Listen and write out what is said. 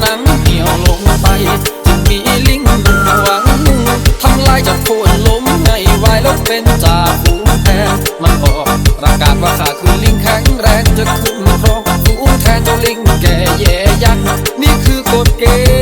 หนังเหี่ยวลงไปจึงมีลิงหวังทำลายจับโคนล้มในวายแล้วเป็นจ่าฝูงแทนมันบอกประกาศว่าข้าคือลิงแข็งแรงจะขึ้มครองฝูงแทนเจ้าลิงแก่แย่ยักนี่คือกฎเกณฑ์